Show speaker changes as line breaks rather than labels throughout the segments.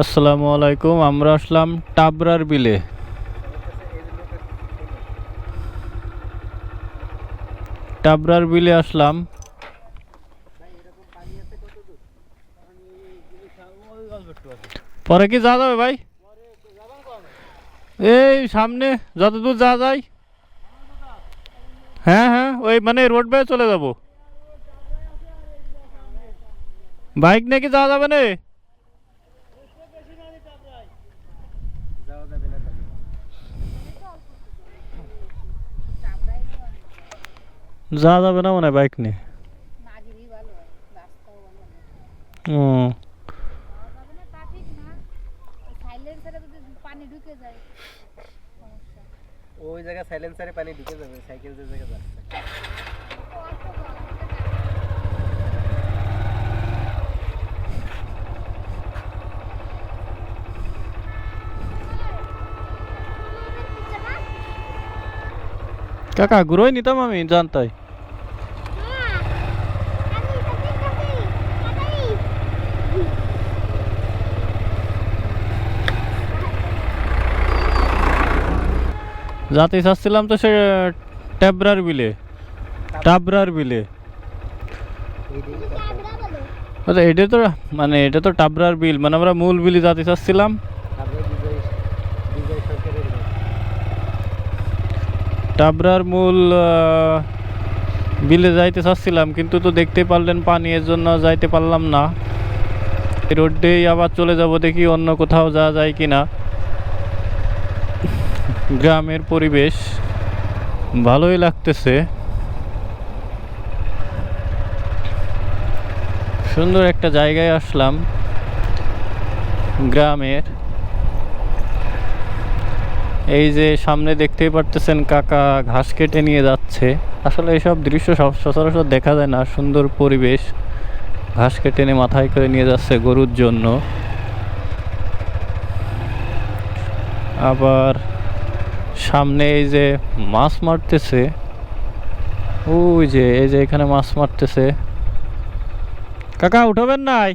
আসসালামু আলাইকুম, আমরা আসলাম টাবরার বিলে। টাবরার বিলে আসলাম। পরে কি যাওয়া যাবে ভাই? এই সামনে যতদূর যাওয়া যায়। হ্যাঁ হ্যাঁ ওই মানে রোড বেয়ে চলে যাব। বাইক নিয়ে কি যাওয়া যাবে না? যাওয়া যাবে না মনে বাইক নিয়ে? ও।
ওই জায়গায় সাইলেন্সারে পানি ঢুকে যাবে, সাইকেল যে জায়গায় যাচ্ছে।
কাকা, ঘুরোই নিতাম আমি, জানতাই। যাতে চাচ্ছিলাম তো সে ট্যাবরার বিলে, টাবরার বিলে। আচ্ছা এটা তো মানে এটা তো টাবরার বিল মানে আমরা মূল বিলে যাতে চাচ্ছিলাম
তারপরে বিজয় বিজয় সরকারের বাড়ি।
টাবরার মূল বিলে যাইতে চাচ্ছিলাম, কিন্তু তো দেখতে পারলেন পানি, এর জন্য যাইতে পারলাম না। রোডেই আবার চলে যাব দেখি অন্য কোথাও যাওয়া যায় কি না গ্রামের পরিবেশ ভালোই লাগতেছে। সুন্দর একটা জায়গায় আসলাম, গ্রামের। এই যে সামনে দেখতেই পারতেছেন কাকা ঘাস কেটে নিয়ে যাচ্ছে। আসলে এইসব দৃশ্য সব সচরাচর দেখা যায় না, সুন্দর পরিবেশ। ঘাস কেটে নিয়ে মাথায় করে নিয়ে যাচ্ছে গরুর জন্য। আবার সামনে এই যে মাছ মারতেছে। ওই যে, এই যে এখানে মাছ মারতেছে। কাকা, উঠাবেন নাই?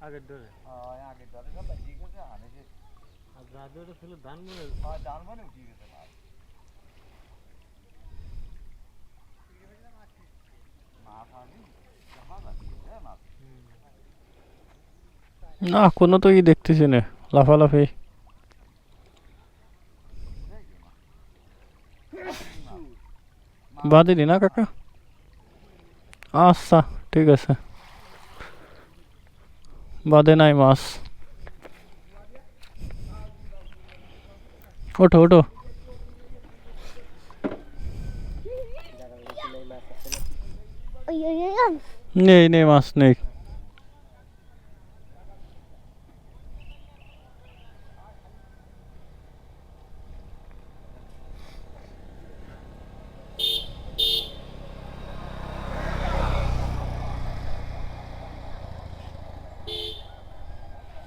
আগের
ধরে
আগের দলে সব বাজি গেছে আনে যে
আর রাজুরে ছিল ধান
আহ, উঠে গেছে মাছ মাছ আনি মাছ আনি মাছ।
না কোনো তো কি দেখতেছি না লাফালাফি। বাদে দি না কাকা? আচ্ছা ঠিক আছে। বাদে নাই মাছ। ওঠো ওঠো। নেই নেই মাছ নেই।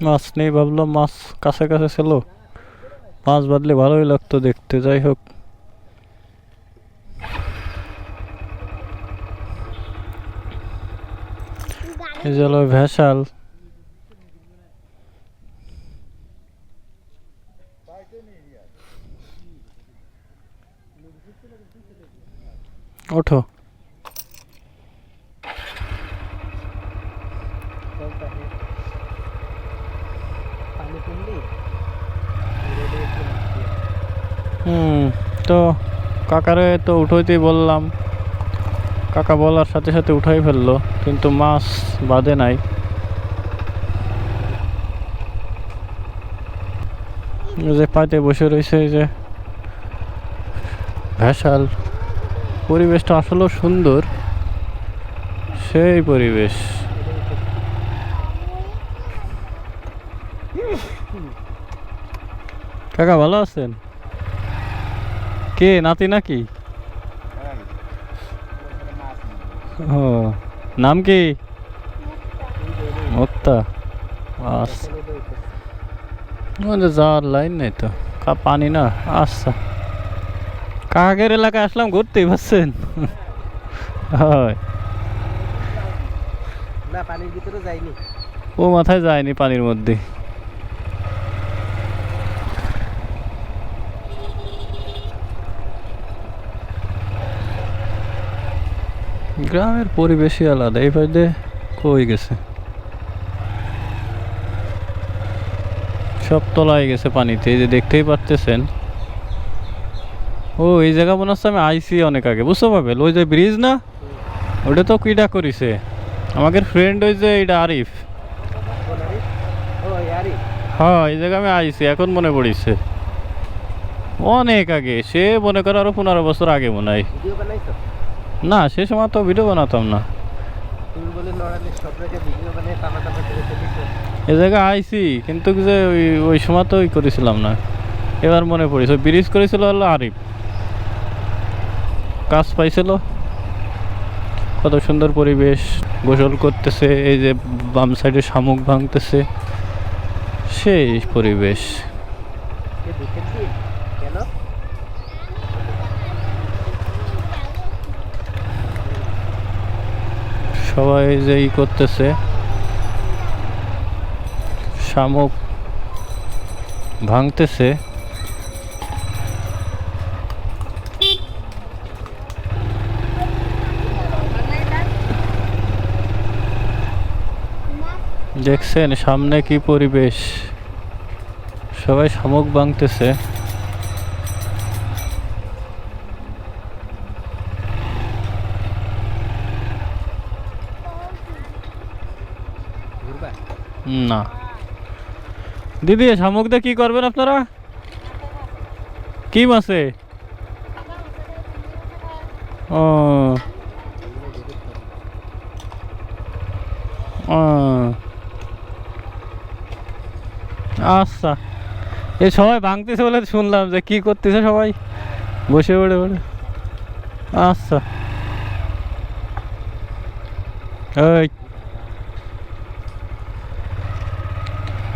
মাছ নেই ভাবলাম, মাছ কাছে কাছে ছিল। মাছ বাদলে ভালোই লাগতো দেখতে, যাই হোক। এই ভেসাল। ওঠো
পানি কমলে রোডে একটু মাছ দিয়ে
হুম তো কাকারে তো উঠোইতেই বললাম। কাকা বলার সাথে সাথে উঠাই ফেলল, কিন্তু মাছ বাদে নাই। যে পাইতে বসে রয়েছে যে ভেসাল। পরিবেশটা আসলেও সুন্দর, সেই পরিবেশ। কাকা ভালো আছেন? কে? নাতি নাকি? ও নাম কি? মুক্তা। আচ্ছা যাওয়ার লাইন নেই তো। কা পানি না আচ্ছা। কাকের এলাকায় আসলাম ঘুরতেই পারছেন? হয়।
না পানির ভিতরে যাইনি।
ও মাথায় যায়নি পানির মধ্যে। গ্রামের পরিবেশই আলাদা। এই পাশে কই গেছে? সব তলায় গেছে পানিতে। এই যে দেখতেই পারতেছেন। ও, এই জায়গা মনে হচ্ছে আমি আইসি অনেক আগে। বুঝতে পারবে ওই যে ব্রিজ না? ওটা তো কিডা করিছে? আমাদের ফ্রেন্ড ওই যে এটা আরিফ। হ্যাঁ এই জায়গা আমি আইছি, এখন মনে পড়িছে। অনেক আগে। সে মনে করো আরও পনেরো বছর আগে মনে হয়। না সে সময় তো ভিডিও বানাতাম না। এ জায়গায় আইছি কিন্তু যে ওই ওই সময় তো ওই করেছিলাম না। এবার মনে পড়িছে ওই ব্রিজ করেছিল হলো আরিফ। কাজ পাইছিল। কত সুন্দর পরিবেশ গোসল করতেছে এই যে বাম সাইডে শামুক ভাঙতেছে। সেই পরিবেশ।
কেন?
সবাই যে ই করতেছে শামুক ভাঙতেছে। দেখছেন সামনে কি পরিবেশ? সবাই শামুক ভাঙতেছে। না। দিদি শামুক দিয়ে কি করবেন আপনারা? কি মাছে? ও। আচ্ছা। এ সবাই ভাঙতেছে বলে শুনলাম যে কি করতেছে সবাই। বসে পড়ে পড়ে। আচ্ছা। এই পিসি বাচ্চারা সবাই
ওই যে ইসামতির বাড়ি সামনে হচ্ছে দেখতেছিল না
হুম
পরে ওইটা এইবার ওই ই করে তোমার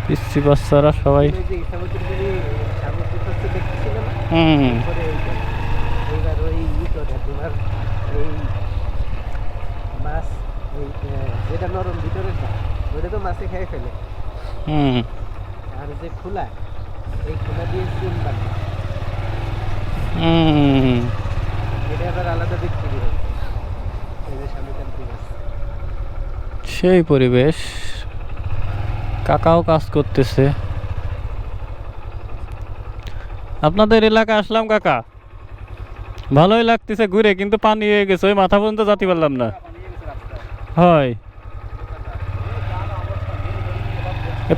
মাছ ওই আহ, যেটা নরম তো মাছে খেয়ে ফেলে।
হুম।
আর যে খোলা এই খোলা দিয়ে চুন বানায়।
হুম।
এটা আবার আলাদা বিক্রি হয়
সেই পরিবেশ। কাকাও কাজ করতেছে। আপনাদের এলাকা আসলাম, কাকা। ভালোই লাগতেছে ঘুরে, কিন্তু পানি হয়ে গেছে। ওই মাথা পর্যন্ত যাতে পারলাম না। হয়।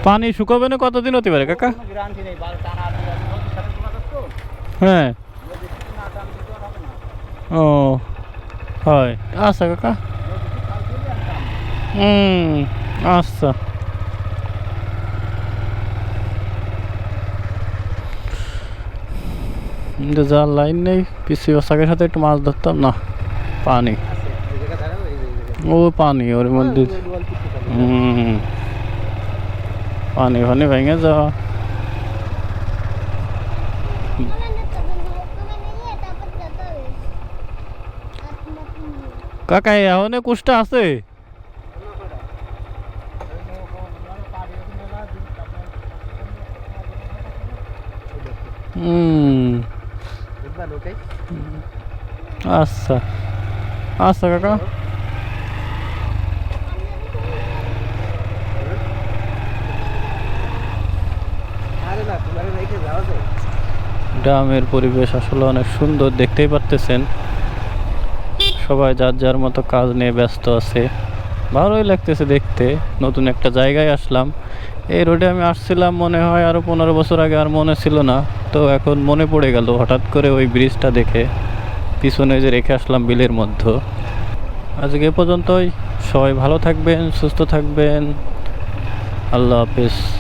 পানি শুকাবে না কতদিন হতে পারে, কাকা? হ্যাঁ। ও, হয়। আচ্ছা কাকা। হুম আচ্ছা। কিন্তু যার লাইন নেই, পিসি বাসাকের সাথে একটু মাছ ধরতাম না। পানি। ও পানি, ওর মধ্যে। হুম। পানি ফানি ভেঙে যাওয়া কাকা এখন কুষ্টা আছে? হুম।
নৌকায়
আচ্ছা। আচ্ছা কাকা। গ্রামের পরিবেশ আসলে অনেক সুন্দর দেখতেই পারতেছেন। সবাই যার যার মতো কাজ নিয়ে ব্যস্ত আছে। ভালোই লাগতেছে দেখতে। নতুন একটা জায়গায় আসলাম। এই রোডে আমি আসছিলাম, মনে হয় আরও পনেরো বছর আগে, আর মনে ছিল না। তো এখন মনে পড়ে গেল হঠাৎ করে ওই ব্রিজটা দেখে। পিছনে যে রেখে আসলাম বিলের মধ্যে। আজকে এ পর্যন্তই। সবাই ভালো থাকবেন, সুস্থ থাকবেন। আল্লাহ হাফেজ।